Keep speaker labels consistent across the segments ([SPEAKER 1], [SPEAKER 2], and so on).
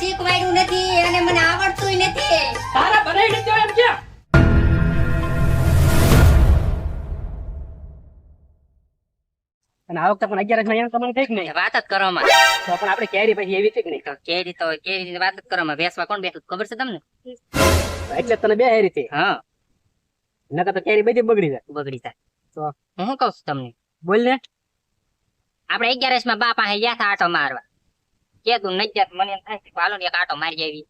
[SPEAKER 1] શીખવાડ્યું નથી અને મને આવડતું નથી.
[SPEAKER 2] તારા બનાવી દીધો એમ કે અને આ વખતે પણ અગિયારમાં તમને ઠીક નહીં.
[SPEAKER 1] વાત જ કરવામાં.
[SPEAKER 2] તો પણ આપણે કેરી પછી એવી કે નહીં.
[SPEAKER 1] કેરી તો કેરી વાત જ કરવામાં? વેસવા કોણ બેઠું? ખબર છે તમને?
[SPEAKER 2] એટલે તને બે હેરી હતી.
[SPEAKER 1] હા.
[SPEAKER 2] નકર તો કેરી બધી બગડી જાય.
[SPEAKER 1] બગડી જાય.
[SPEAKER 2] તો?
[SPEAKER 1] હું કઉ કહું છું તમને?
[SPEAKER 2] બોલ ને.
[SPEAKER 1] આપણે અગિયારસમાં બાપા પાસે ગયા હતા આટો મારવા. કે તું નથી જાત મને એમ થાય હાલો ને એક આટો મારી આવી.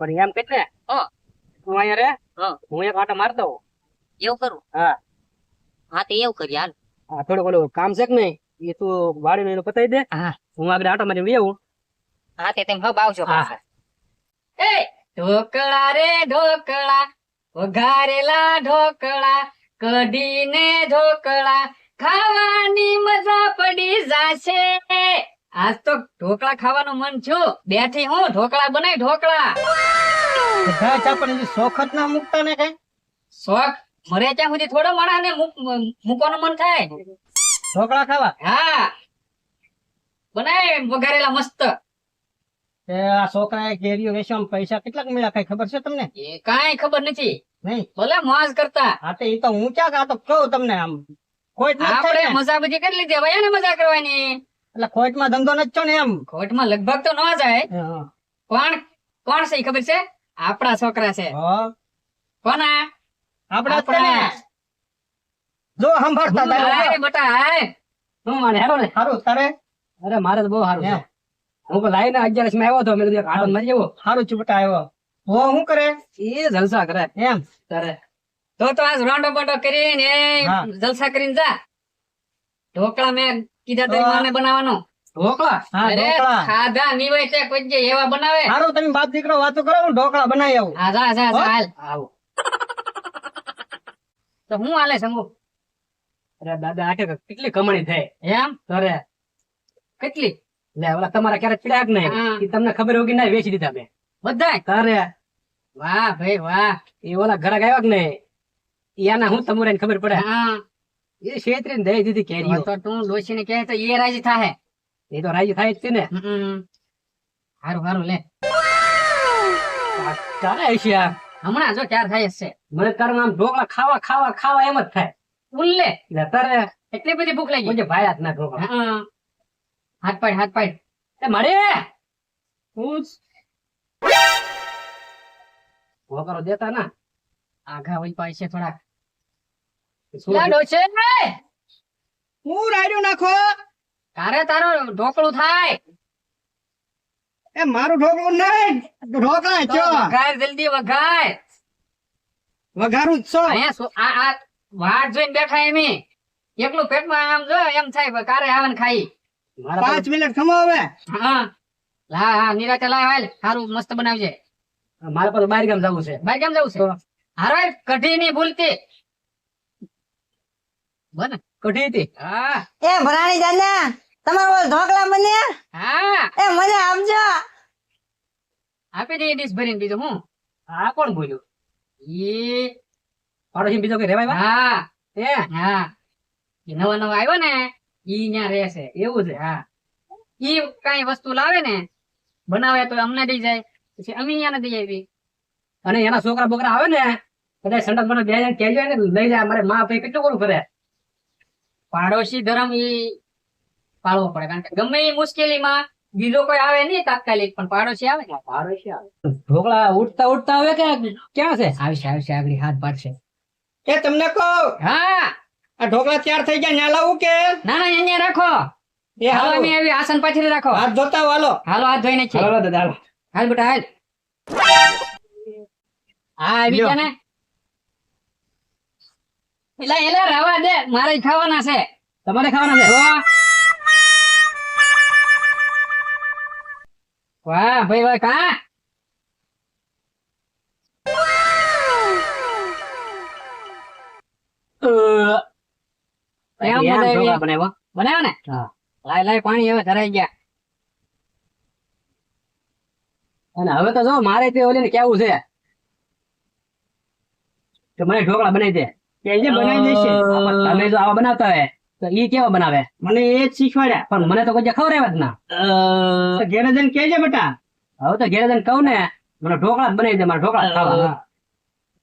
[SPEAKER 2] પણ એમ કેટલે
[SPEAKER 1] હા.
[SPEAKER 2] તું અહીંયા રે
[SPEAKER 1] હા.
[SPEAKER 2] હું એક આટો મારતો
[SPEAKER 1] એવું કરું?
[SPEAKER 2] હા.
[SPEAKER 1] હા તો એવું કરી હાલ.
[SPEAKER 2] હા થોડું ઓલું કામ છે કે નહીં? એ તું વાડીનું એનું પતાવી દે.
[SPEAKER 1] હા.
[SPEAKER 2] હું આગળ આટો મારી વેવું
[SPEAKER 1] હા તે તેમ હબ આવજો.
[SPEAKER 2] હા.
[SPEAKER 1] એ! ઢોકળા રે ઢોકળા વઘારેલા ઢોકળા કઢીને ઢોકળા ખાવાની મજા પડી જાશે. આજ તો ઢોકળા ખાવાનું મન છું બેઠી હું ઢોકળા બનાય ઢોકળા.
[SPEAKER 2] બધા ચા પણ હજી ના મુકતા ને કઈ?
[SPEAKER 1] શોખ? મરે ત્યાં સુધી થોડો માણસને ને મૂકવાનું મન થાય.
[SPEAKER 2] ઢોકળા ખાવા?
[SPEAKER 1] હા. બનાય વઘારેલા મસ્ત.
[SPEAKER 2] છોકરા આ છોકરાએ કેરીઓ વેચવામાં પૈસા કેટલાક મળ્યા કઈ ખબર છે તમને?
[SPEAKER 1] એ કાઈ ખબર નથી.
[SPEAKER 2] નહીં?
[SPEAKER 1] ભલે મોજ કરતા.
[SPEAKER 2] હા તો એ તો હું ક્યાં આ તો કહું તમને આમ. કોઈ
[SPEAKER 1] આપણે મજા બધી કરી લીધી. હવે એને મજા કરવાની.
[SPEAKER 2] એટલે ખોટમાં ધંધો નથી ને એમ.
[SPEAKER 1] ખોટમાં લગભગ તો ન જાય. કોણ? કોણ છે ખબર છે? આપણા છોકરા છે. કોના?
[SPEAKER 2] આપણા જ.
[SPEAKER 1] આપણા.
[SPEAKER 2] સંભાળતા તારે.
[SPEAKER 1] બેટા હાય.
[SPEAKER 2] હું માને હેરો ને. હારું તારે? અરે મારે તો બહુ હારું છે. હું તો લાઈને અગિયારસમાં આવ્યો તો મેં કીધું આડો મરી જવો. હારું ચૂપટા આવ્યો. હો શું કરે? એ જલસા કરે. એમ. તારે.
[SPEAKER 1] તો તો આજ રોંડો બોંડો કરીને જલસા કરીને જા. ઢોકળા મેં કીધા તારી. માને બનાવવાનો.
[SPEAKER 2] ઢોકળા? હા ઢોકળા.
[SPEAKER 1] ખાધા નીવાય છે કોઈ જે એવા બનાવે.
[SPEAKER 2] સારું તમે બાપ દીકરો વાતો કરો હું ઢોકળા બનાવી આવું.
[SPEAKER 1] હા જા જા જા હાલ.
[SPEAKER 2] આવું
[SPEAKER 1] તો હું હાલે સંગુ?
[SPEAKER 2] અરે દાદા આટે કેટલી કમાણી થાય
[SPEAKER 1] એમ?
[SPEAKER 2] અરે
[SPEAKER 1] કેટલી?
[SPEAKER 2] લે ઓલા તમારા ક્યારે પીડ્યા નહીં? નહીં તમને ખબર હોગી ના વેચી દીધા મેં.
[SPEAKER 1] બધા
[SPEAKER 2] તારે
[SPEAKER 1] વાહ ભાઈ વાહ.
[SPEAKER 2] એ ઓલા ઘરે આવ્યા કે નહીં? આના હું તમારે ખબર પડે?
[SPEAKER 1] હા.
[SPEAKER 2] એ છેતરીને દઈ દીધી કેરીઓ.
[SPEAKER 1] તો તું ડોશીને કહે તો એ રાજી થાહે.
[SPEAKER 2] એ તો રાજી થાય જ છે ને.
[SPEAKER 1] હારું હારું લે.
[SPEAKER 2] ચાલે હશે
[SPEAKER 1] હમણાં જો ચાર થાય છે
[SPEAKER 2] મને તારું આમ ઢોકળા ખાવા ખાવા ખાવા એમ જ થાય.
[SPEAKER 1] ઉલ્લે
[SPEAKER 2] તારે
[SPEAKER 1] એટલી બધી ભૂખ લાગી.
[SPEAKER 2] મને ભાઈ હાથ ના ઢોકળા.
[SPEAKER 1] હા. હાથ પાડ હાથ પાડ.
[SPEAKER 2] એ મળે પૂછ. ઢોકળો દેતા ના.
[SPEAKER 1] આઘા હોય પાસે થોડા
[SPEAKER 2] શું
[SPEAKER 1] લાડો છે
[SPEAKER 2] હું રાડ્યું નાખો.
[SPEAKER 1] તારે તારું ઢોકળું થાય.
[SPEAKER 2] એ મારું ઢોકળું નહીં. ઢોકળા
[SPEAKER 1] તો વઘાર જલ્દી વઘાર.
[SPEAKER 2] વઘારું જ છો.
[SPEAKER 1] અહીંયા આ આ વાટ જોઈને બેઠા એમ એકલું પેટમાં આમ જો એમ થાય કારે આવે ને ખાઈ
[SPEAKER 2] પાંચ મિનિટ ખમો હવે.
[SPEAKER 1] હા. હા હા નિરાતે લાવ હાલ સારું મસ્ત બનાવજે.
[SPEAKER 2] મારે પાછું બહાર ગામ જવું છે.
[SPEAKER 1] ભાઈ કેમ જવું છે? હારો કઢી ની ભૂલતી. બને.
[SPEAKER 2] કઢી હતી
[SPEAKER 1] હા.
[SPEAKER 3] એ ભરાણી દાદા તમારો ઢોકળા બન્યા
[SPEAKER 1] હા.
[SPEAKER 3] એ મને આપજો.
[SPEAKER 1] આપી દે ડીશ ભરીને બીજું હું.
[SPEAKER 2] આ કોણ બોલ્યું?
[SPEAKER 1] એ
[SPEAKER 2] પાડોશી બીજો કઈ રેવાય
[SPEAKER 1] હા.
[SPEAKER 2] એ?
[SPEAKER 1] હા. એ નવા નવા આવ્યો ને ઈ ન્યા રહેશે.
[SPEAKER 2] એવું છે.
[SPEAKER 1] હા. ઈ કઈ વસ્તુ લાવે ને બનાવે તો અમને દઈ જાય. પછી અમે અહીંયા દઈ આવી
[SPEAKER 2] અને એના છોકરા બોકરા આવે ને કદાચ સંડાસ મને બે જણ કહેજો ને લઈ જાય મારે મા ભાઈ કેટલું કોણ કરે?
[SPEAKER 1] પાડોશી ધર્મ ઈ પાળવો પડે. કારણ કે ગમે એ મુશ્કેલીમાં બીજો કોઈ આવે નહીં તાત્કાલિક પણ પાડોશી આવે ને?
[SPEAKER 2] પાડોશી આવે. ઢોકળા ઉઠતા ઉઠતા આવે કે ક્યાં છે?
[SPEAKER 1] આવશે આવશે આગળ હાથ પાડશે
[SPEAKER 2] કે તમને કહો?
[SPEAKER 1] હા.
[SPEAKER 2] આ ઢોકળા તૈયાર થઈ ગયા ન્યા લાવું કે?
[SPEAKER 1] ના ના અહીંયા રાખો.
[SPEAKER 2] એ
[SPEAKER 1] હાલો અમે આવી આસન પાછળ રાખો.
[SPEAKER 2] હાથ ધોતા હાલો.
[SPEAKER 1] હાલો હાથ ધોઈને છે
[SPEAKER 2] હાલો દાદા હાલો.
[SPEAKER 1] હાલ બેટા હાલ. હા આવી. ગયા ને? એલા એલા રવા દે મારે ખાવાના છે.
[SPEAKER 2] તમારે ખાવાના છે?
[SPEAKER 1] વાહ! ભાઈ વાહ કા?
[SPEAKER 2] બનાવ્યા?
[SPEAKER 1] ને? લાય લાય પાણી હવે ધરાઈ ગયા.
[SPEAKER 2] અને હવે તો જો મારે તે ઓલીને કેવું છે? કે મને ઢોકળા બનાવી દે. કે જે બનાવી દેશે. તમે જો આવા બનાવતા હોય. તો એ કેવા બનાવે? મને એ જ શીખવાડ્યા. પણ મને તો કોઈ ખબર જ ના. ઘેરે જઈને કેજે બેટા. હવે તો ઘેરે જઈને કહું ને મને ઢોકળા જ બનાવી દે મારા ઢોકળા ખાવા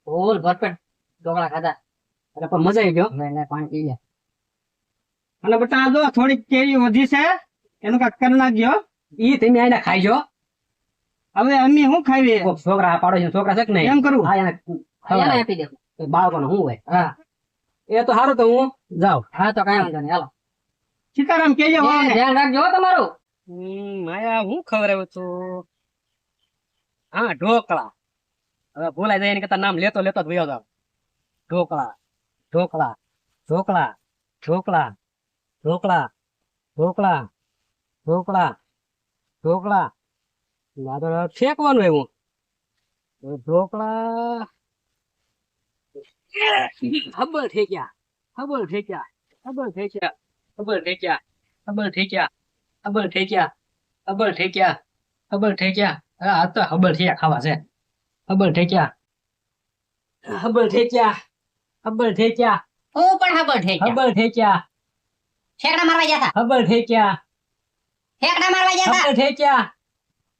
[SPEAKER 4] ઓલ ભરપેટ ઢોકળા ખાધા.
[SPEAKER 2] અરે પણ મજા આવી ગયો.
[SPEAKER 4] પાણી પી લે.
[SPEAKER 5] અને બેટા જો થોડીક કેરી વધી છે એનું કાંક કરી નાખજો
[SPEAKER 2] ઈ તમે આઈને ખાઈજો.
[SPEAKER 5] હવે અમે શું ખાઈએ?
[SPEAKER 2] છોકરા પાડો છે છોકરા છે કે નહીં?
[SPEAKER 5] એમ કરવું
[SPEAKER 2] હા એને.
[SPEAKER 4] આપી દે.
[SPEAKER 2] બાળકોને શું હોય?
[SPEAKER 4] હા.
[SPEAKER 2] એ તો સારું તો હું જાઉં.
[SPEAKER 4] હા તો કઈ વાંધો નહીં. હાલો.
[SPEAKER 5] સીતારામ કેજો
[SPEAKER 4] ધ્યાન રાખજો તમારું.
[SPEAKER 2] માયા હું તું હા ઢોકળા. હવે ભૂલાઈ જાય એની કરતા નામ લેતો લેતો જ વયો જાવ ઢોકળા ઢોકળા ઢોકળા ઢોકળા ઢોકળા ઢોકળા ઢોકળા ઢોકળા. ફેંકવાનું એવું. ઢોકળા હબલ ઠેક્યા ખબર ઠેક્યા હબલ ખબર હબલ ઠેક્યા હબલ ઠેક્યા હબલ ખબર હબલ ઠેક્યા હબલ ઠેક્યા અરે આ તો હબલ ઠેક્યા ખાવા છે હબલ ઠેક્યા હબલ ખબર હબલ ઠેક્યા
[SPEAKER 4] હું પણ ખબર છે
[SPEAKER 2] હબલ ઠેક્યા
[SPEAKER 4] ઠેકડા મારવા ગયા હતા
[SPEAKER 2] હબલ ઠેક્યા
[SPEAKER 4] ઠેકડા મારવા ગયા હતા
[SPEAKER 2] હબલ ઠેક્યા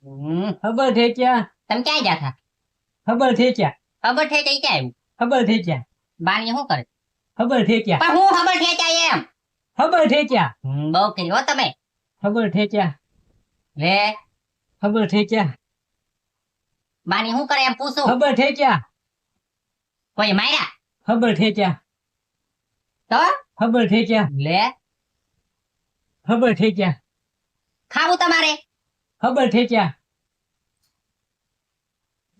[SPEAKER 4] હમ,
[SPEAKER 2] હબલ ઠેક્યા
[SPEAKER 4] તમે ક્યાં ગયા હતા
[SPEAKER 2] હબલ ઠેક્યા
[SPEAKER 4] ખબર છે કે ક્યાં આવ્યું
[SPEAKER 2] ખબર થઈ
[SPEAKER 4] ગયા શું કરે
[SPEAKER 2] ખબર થઈ
[SPEAKER 4] પણ હું ખબર થઈ એમ
[SPEAKER 2] ખબર થઈ
[SPEAKER 4] ગયા બહુ કર્યો તમે
[SPEAKER 2] ખબર થઈ
[SPEAKER 4] લે
[SPEAKER 2] ખબર થઈ
[SPEAKER 4] ગયા બાણી શું કરે એમ પૂછું
[SPEAKER 2] ખબર થઈ
[SPEAKER 4] કોઈ માર્યા
[SPEAKER 2] ખબર થઈ ગયા
[SPEAKER 4] તો
[SPEAKER 2] ખબર થઈ
[SPEAKER 4] લે
[SPEAKER 2] ખબર થઈ
[SPEAKER 4] ખાવું તમારે
[SPEAKER 2] ખબર થઈ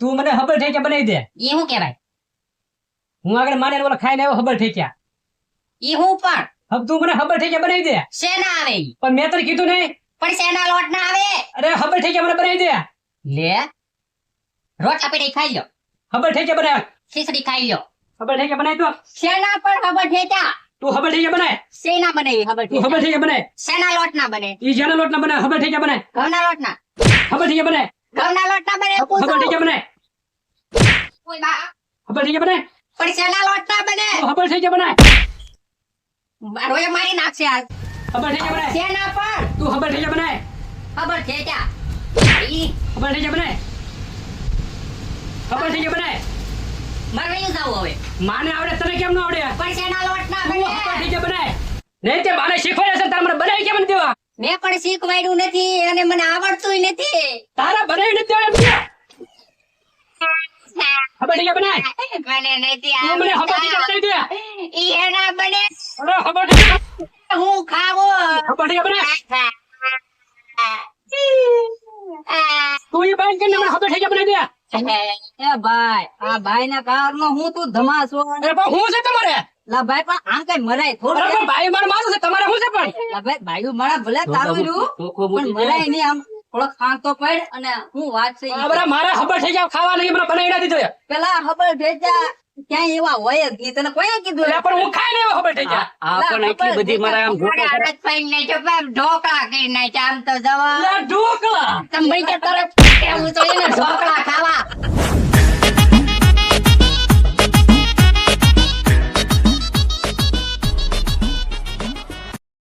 [SPEAKER 2] તું મને ખબર થઈ બનાવી દે
[SPEAKER 4] એ શું કહેવાય
[SPEAKER 2] હું આગળ માને બોલો ખાઈને આવ્યો ખબર થઈ ગયા
[SPEAKER 4] ઈ હું પણ
[SPEAKER 2] હબ તું મને ખબર થઈ ગયા બનાવી દે
[SPEAKER 4] શેના આવે
[SPEAKER 2] પણ મેં તને કીધું નહીં
[SPEAKER 4] પણ શેના લોટ ના આવે
[SPEAKER 2] અરે ખબર થઈ ગયા મને બનાવી દે
[SPEAKER 4] લે રોટ આપીને ખાઈ લો
[SPEAKER 2] ખબર થઈ ગયા બનાવ
[SPEAKER 4] ખીચડી ખાઈ લો
[SPEAKER 2] ખબર થઈ ગયા બનાવી દો
[SPEAKER 4] શેના પર ખબર થઈ ગયા
[SPEAKER 2] તું ખબર થઈ ગયા બનાય
[SPEAKER 4] શેના બને ખબર
[SPEAKER 2] તું ખબર
[SPEAKER 4] થઈ
[SPEAKER 2] ગયા બનાય
[SPEAKER 4] શેના લોટ ના બને
[SPEAKER 2] ઈ જેના લોટ ના બને ખબર થઈ ગયા બનાય
[SPEAKER 4] ઘઉંના લોટ ના
[SPEAKER 2] ખબર થઈ ગયા બને
[SPEAKER 4] ઘઉંના લોટ ના બને
[SPEAKER 2] ખબર
[SPEAKER 4] થઈ
[SPEAKER 2] ગયા બને
[SPEAKER 4] કોઈ બા
[SPEAKER 2] ખબર થઈ ગયા બને
[SPEAKER 4] પણ શેના લોટ ના બને?
[SPEAKER 2] ખબર છે કે બનાય?
[SPEAKER 4] રોય મારી નાખશે આજ
[SPEAKER 2] ખબર છે કે બનાય?
[SPEAKER 4] શેના પર?
[SPEAKER 2] તું ખબર છે કે બનાય?
[SPEAKER 4] ખબર છે કે
[SPEAKER 2] ખબર છે કે બનાય? ખબર છે કે બનાય?
[SPEAKER 4] મારે વયું જાવ હવે.
[SPEAKER 2] માને આવડે તને કેમ ન આવડે?
[SPEAKER 4] પણ શેના લોટ ના
[SPEAKER 2] બને? ખબર
[SPEAKER 4] છે
[SPEAKER 2] કે બનાય? નહીં તે બાને શીખવાડે છે તારે મને બનાવી કેમ દેવા?
[SPEAKER 4] મેં પણ શીખવાડ્યું નથી અને મને આવડતું નથી.
[SPEAKER 2] તારા બનાવી નથી દેવા એમ કે હબલ ઠેક્યા બનાય
[SPEAKER 4] મને નથી
[SPEAKER 2] તું મને હબલ બનાવી દે
[SPEAKER 4] ઈ એના બને.
[SPEAKER 2] અરે હબલ
[SPEAKER 4] હું ખાવો.
[SPEAKER 2] હબલ બનાય તું એ બાઈક કરીને મને હબલ બનાવી દે
[SPEAKER 1] એ ભાઈ આ ભાઈ ના કારમાં હું તું ધમાસો.
[SPEAKER 2] અરે પણ હું છે તમારે?
[SPEAKER 1] લા ભાઈ પણ આમ કઈ મરાય થોડું
[SPEAKER 2] ભાઈ મારો માણસ છે તમારે શું છે પણ?
[SPEAKER 1] ભાઈ ભાઈ મારા ભલે તારું પણ મરાય નહીં આમ. થોડો ખાંડ તો પડ અને હું વાત છે.
[SPEAKER 2] મારે ખબર થઈ ગયા ખાવા નહીં મને બનાવી દીધો
[SPEAKER 1] પેલા ખબર ભેજા ક્યાંય એવા હોય જ નહીં. તને કોઈ કીધું
[SPEAKER 2] એટલે પણ હું ખાઈ નહીં ખબર થઈ ગયા.
[SPEAKER 1] આ પણ એટલી બધી મારા આમ
[SPEAKER 4] મારે હાથ પડીને જો બાપ ઢોકળા કરી નાખ્યા આમ તો જવા.
[SPEAKER 2] ઢોકળા.
[SPEAKER 4] તમે કે તરત એવું તો એને ઢોકળા